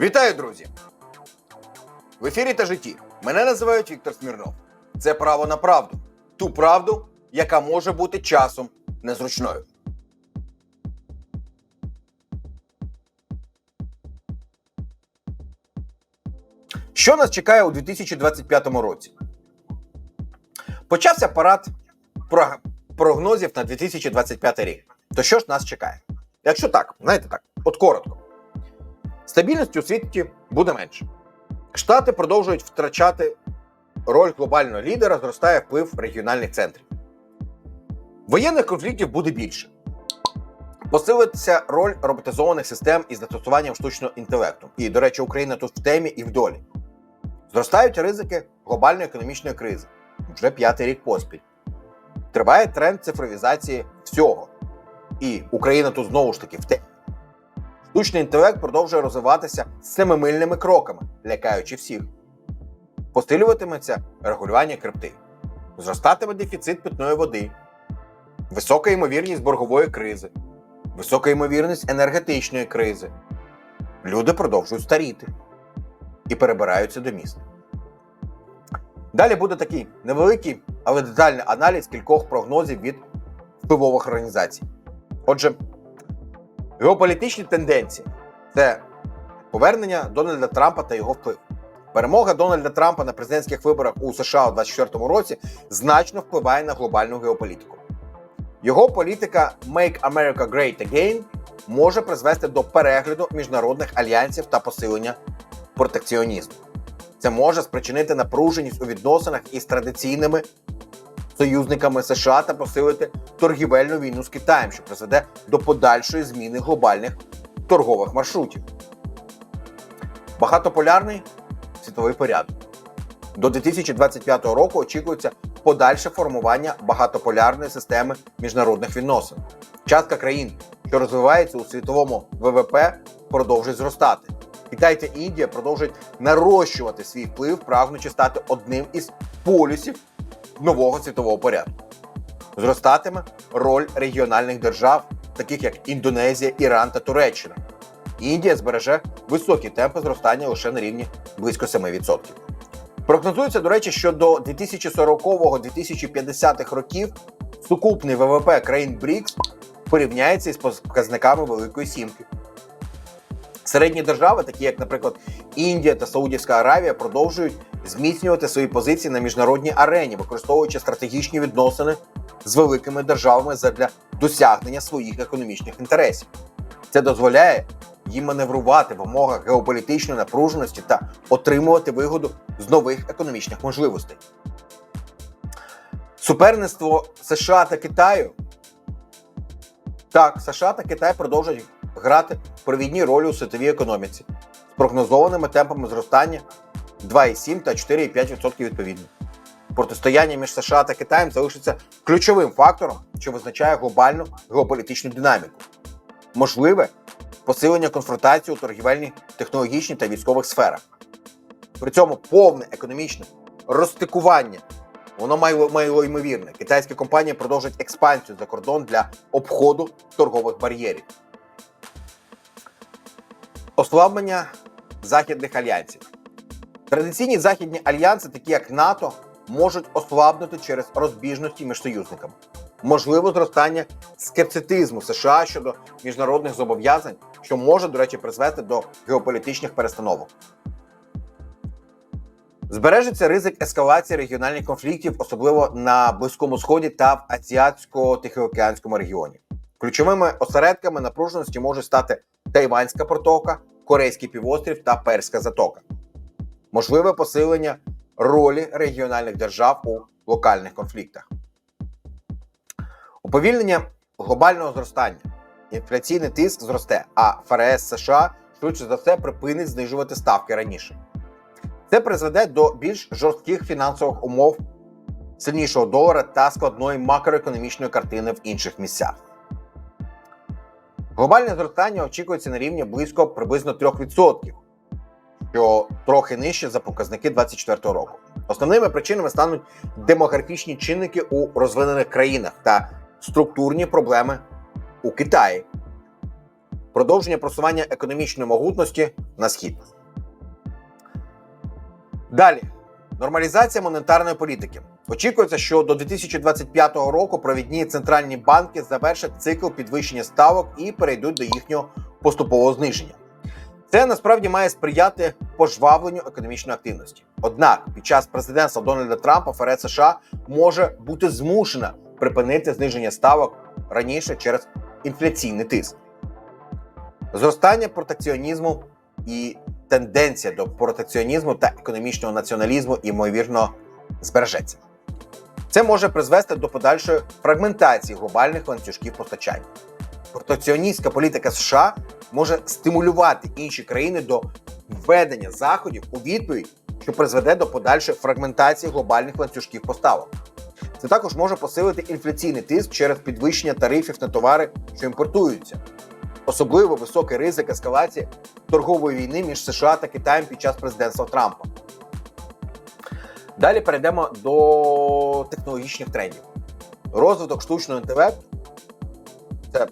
Вітаю, друзі! В ефірі та житті. Мене називають Віктор Смірнов. Це право на правду. Ту правду, яка може бути часом незручною. Що нас чекає у 2025 році? Почався парад прогнозів на 2025 рік. То що ж нас чекає? Якщо так, знаєте так, от коротко. Стабільності у світі буде менше. Штати продовжують втрачати роль глобального лідера, зростає вплив регіональних центрів. Воєнних конфліктів буде більше. Посилиться роль роботизованих систем із застосуванням штучного інтелекту. І, до речі, Україна тут в темі і в долі. Зростають ризики глобальної економічної кризи. Вже п'ятий рік поспіль. Триває тренд цифровізації всього. І Україна тут знову ж таки в темі. Штучний інтелект продовжує розвиватися семимильними кроками, лякаючи всіх. Посилюватиметься регулювання крипти, зростатиме дефіцит питної води, висока ймовірність боргової кризи, висока ймовірність енергетичної кризи. Люди продовжують старіти і перебираються до міст. Далі буде такий невеликий, але детальний аналіз кількох прогнозів від впливових організацій. Отже, Геополітичні тенденції це повернення Дональда Трампа та його вплив. Перемога Дональда Трампа на президентських виборах у США у 2024 році значно впливає на глобальну геополітику. Його політика Make America Great Again може призвести до перегляду міжнародних альянсів та посилення протекціонізму. Це може спричинити напруженість у відносинах із традиційними союзниками США та посилити торгівельну війну з Китаєм, що призведе до подальшої зміни глобальних торгових маршрутів. Багатополярний світовий порядок. До 2025 року очікується подальше формування багатополярної системи міжнародних відносин. Частка країн, що розвивається у світовому ВВП, продовжує зростати. Китай та Індія продовжують нарощувати свій вплив, прагнучи стати одним із полюсів нового світового порядку. Зростатиме роль регіональних держав, таких як Індонезія, Іран та Туреччина. Індія збереже високі темпи зростання лише на рівні близько 7%. Прогнозується, до речі, що до 2040-2050 років сукупний ВВП країн БРІКС порівняється із показниками Великої Сімки. Середні держави, такі як, наприклад, Індія та Саудівська Аравія, продовжують зміцнювати свої позиції на міжнародній арені, використовуючи стратегічні відносини з великими державами задля досягнення своїх економічних інтересів. Це дозволяє їм маневрувати в умовах геополітичної напруженості та отримувати вигоду з нових економічних можливостей. Суперництво США та Китаю. Так, США та Китай продовжують грати провідні ролі у світовій економіці з прогнозованими темпами зростання 2,7 та 4,5% відповідно. Протистояння між США та Китаєм залишиться ключовим фактором, що визначає глобальну геополітичну динаміку. Можливе посилення конфронтації у торгівельній, технологічній та військових сферах. При цьому повне економічне розстикування воно мало ймовірне. Китайські компанії продовжують експансію за кордон для обходу торгових бар'єрів. Ослаблення західних альянсів. Традиційні західні альянси, такі як НАТО, можуть ослабнути через розбіжності між союзниками. Можливо, зростання скептицизму США щодо міжнародних зобов'язань, що може, до речі, призвести до геополітичних перестановок. Збережеться ризик ескалації регіональних конфліктів, особливо на Близькому Сході та в Азіатсько-Тихоокеанському регіоні. Ключовими осередками напруженості можуть стати Тайванська протока, Корейський півострів та Перська затока. Можливе посилення ролі регіональних держав у локальних конфліктах. Уповільнення глобального зростання. Інфляційний тиск зросте, а ФРС США швидше за все припинить знижувати ставки раніше. Це призведе до більш жорстких фінансових умов, сильнішого долара та складної макроекономічної картини в інших місцях. Глобальне зростання очікується на рівні близько приблизно 3%, що трохи нижче за показники 2024 року. Основними причинами стануть демографічні чинники у розвинених країнах та структурні проблеми у Китаї. продовження просування економічної могутності на схід. Далі нормалізація монетарної політики. Очікується, що до 2025 року провідні центральні банки завершать цикл підвищення ставок і перейдуть до їхнього поступового зниження. Це насправді має сприяти пожвавленню економічної активності. Однак, під час президентства Дональда Трампа ФРС США може бути змушена припинити зниження ставок раніше через інфляційний тиск. Зростання протекціонізму і тенденція до протекціонізму та економічного націоналізму ймовірно збережеться. Це може призвести до подальшої фрагментації глобальних ланцюжків постачання. Протекціоністська політика США може стимулювати інші країни до введення заходів у відповідь, що призведе до подальшої фрагментації глобальних ланцюжків поставок. Це також може посилити інфляційний тиск через підвищення тарифів на товари, що імпортуються. Особливо високий ризик ескалації торгової війни між США та Китаєм під час президентства Трампа. Далі перейдемо до технологічних трендів. Розвиток штучного інтелекту це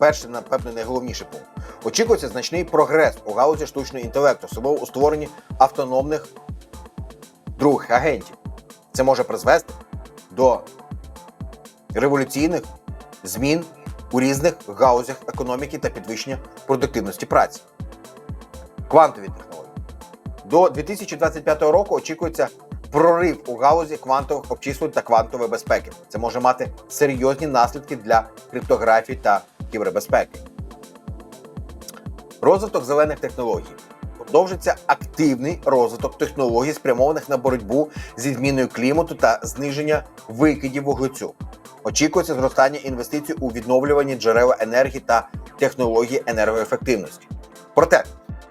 перший, напевно, найголовніший пункт. Очікується значний прогрес у галузі штучного інтелекту, особливо у створенні автономних других агентів. Це може призвести до революційних змін у різних галузях економіки та підвищення продуктивності праці. Квантові технології. До 2025 року очікується прорив у галузі квантових обчислень та квантової безпеки. Це може мати серйозні наслідки для криптографії та кібербезпеки. Розвиток зелених технологій. Продовжиться активний розвиток технологій, спрямованих на боротьбу зі зміною клімату та зниження викидів вуглецю. Очікується зростання інвестицій у відновлювані джерела енергії та технології енергоефективності. Проте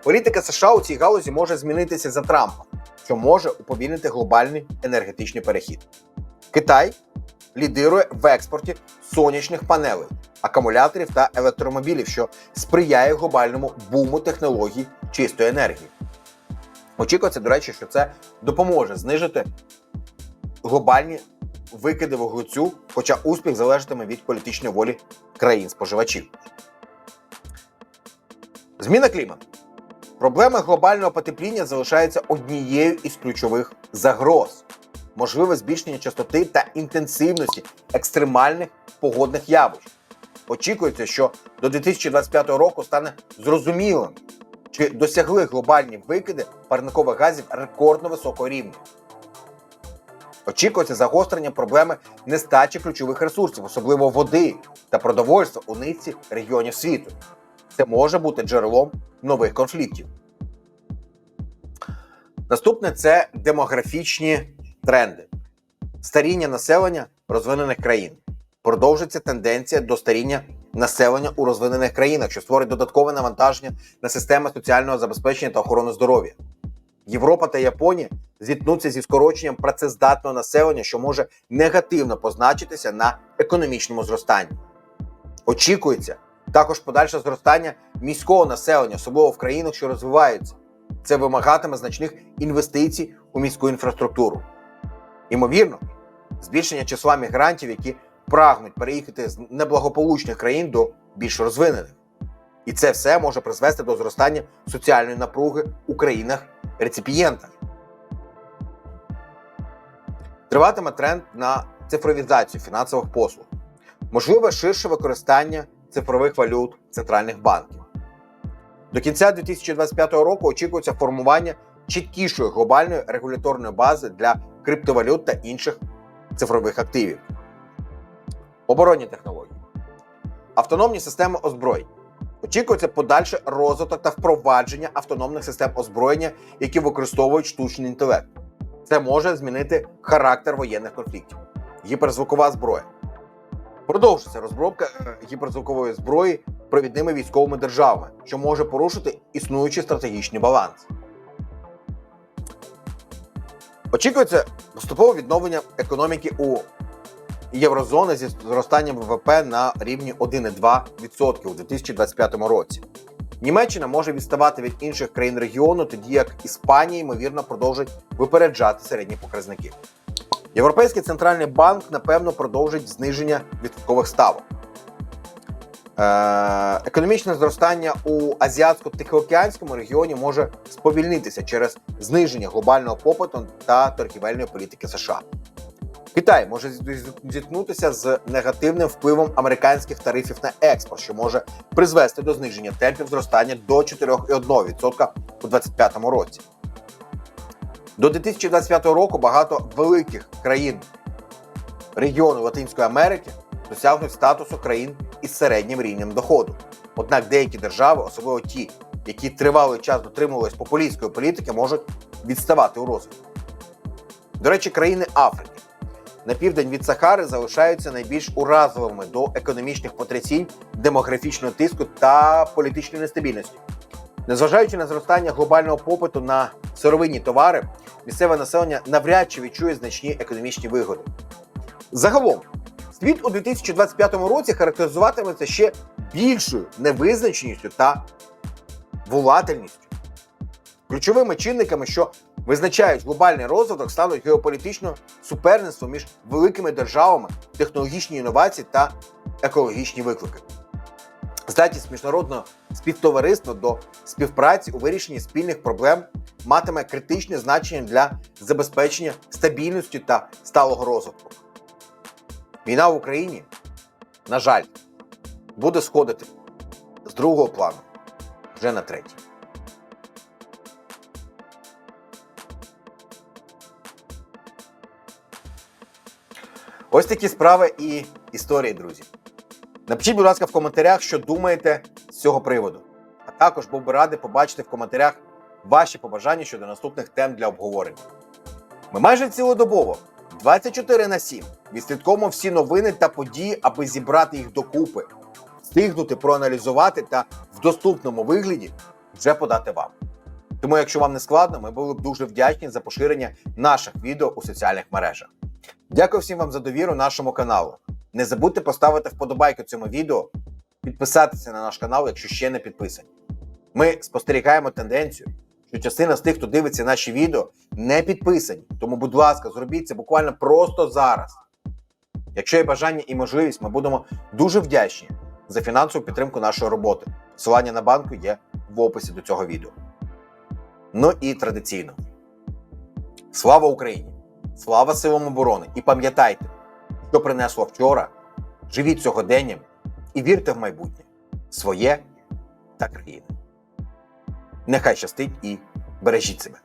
політика США у цій галузі може змінитися за Трампа, що може уповільнити глобальний енергетичний перехід. Китай лідирує в експорті сонячних панелей, акумуляторів та електромобілів, що сприяє глобальному буму технологій чистої енергії. Очікується, до речі, що це допоможе знижити глобальні викиди вуглецю, хоча успіх залежатиме від політичної волі країн-споживачів. Зміна клімату. Проблема глобального потепління залишається однією із ключових загроз. Можливе збільшення частоти та інтенсивності екстремальних погодних явищ. Очікується, що до 2025 року стане зрозумілим, чи досягли глобальні викиди парникових газів рекордно високого рівня. Очікується загострення проблеми нестачі ключових ресурсів, особливо води та продовольства у низці регіонів світу. Це може бути джерелом нових конфліктів. Наступне це демографічні тренди. Старіння населення розвинених країн. Продовжиться тенденція до старіння населення у розвинених країнах, що створить додаткове навантаження на системи соціального забезпечення та охорони здоров'я. Європа та Японія зіткнуться зі скороченням працездатного населення, що може негативно позначитися на економічному зростанні. Очікується також подальше зростання міського населення, особливо в країнах, що розвиваються. Це вимагатиме значних інвестицій у міську інфраструктуру. Ймовірно, збільшення числа мігрантів, які прагнуть переїхати з неблагополучних країн до більш розвинених. І це все може призвести до зростання соціальної напруги у країнах реципієнтах. Триватиме тренд на цифровізацію фінансових послуг, можливе ширше використання цифрових валют центральних банків. До кінця 2025 року очікується формування чіткішої глобальної регуляторної бази для криптовалют та інших цифрових активів. Оборонні технології. Автономні системи озброєнь. Очікується подальший розвиток та впровадження автономних систем озброєння, які використовують штучний інтелект. Це може змінити характер воєнних конфліктів. Гіперзвукова зброя. Продовжується розробка е, гіперзвукової зброї провідними військовими державами, що може порушити існуючий стратегічний баланс. Очікується поступове відновлення економіки у єврозони зі зростанням ВВП на рівні 1,2% у 2025 році. Німеччина може відставати від інших країн регіону, тоді як Іспанія, ймовірно, продовжить випереджати середні показники. Європейський центральний банк, напевно, продовжить зниження відсоткових ставок. Економічне зростання у азіатсько-тихоокеанському регіоні може сповільнитися через зниження глобального попиту та торгівельної політики США. Китай може зіткнутися з негативним впливом американських тарифів на експорт, що може призвести до зниження темпів зростання до 4,1% у 2025 році. До 2025 року багато великих країн регіону Латинської Америки досягнуть статусу країн із середнім рівнем доходу. Однак деякі держави, особливо ті, які тривалий час дотримувались популістської політики, можуть відставати у розвитку. До речі, країни Африки на південь від Сахари залишаються найбільш уразливими до економічних потрясінь, демографічного тиску та політичної нестабільності. Незважаючи на зростання глобального попиту на сировинні товари, місцеве населення навряд чи відчує значні економічні вигоди. Загалом, світ у 2025 році характеризуватиметься ще більшою невизначеністю та волатильністю. Ключовими чинниками, що визначають глобальний розвиток, стануть геополітичне суперництво між великими державами, технологічні інновації та екологічні виклики. Здатність міжнародного співтовариства до співпраці у вирішенні спільних проблем матиме критичне значення для забезпечення стабільності та сталого розвитку. Війна в Україні, на жаль, буде сходити з другого плану вже на третій. Ось такі справи і історії, друзі. Напишіть, будь ласка, в коментарях, що думаєте з цього приводу. А також був би радий побачити в коментарях ваші побажання щодо наступних тем для обговорення. Ми майже цілодобово, 24 на 7, відслідковуємо всі новини та події, аби зібрати їх докупи, встигнути проаналізувати та в доступному вигляді вже подати вам. Тому, якщо вам не складно, ми були б дуже вдячні за поширення наших відео у соціальних мережах. Дякую всім вам за довіру нашому каналу. Не забудьте поставити вподобайку цьому відео, підписатися на наш канал, якщо ще не підписані. Ми спостерігаємо тенденцію, що частина з тих, хто дивиться наші відео, не підписані. Тому, будь ласка, зробіть це буквально просто зараз. Якщо є бажання і можливість, ми будемо дуже вдячні за фінансову підтримку нашої роботи. Посилання на банку є в описі до цього відео. Ну і традиційно. Слава Україні! Слава силам оборони! І пам'ятайте, що принесло вчора, живіть сьогоденням і вірте в майбутнє своє та країни. Нехай щастить і бережіть себе.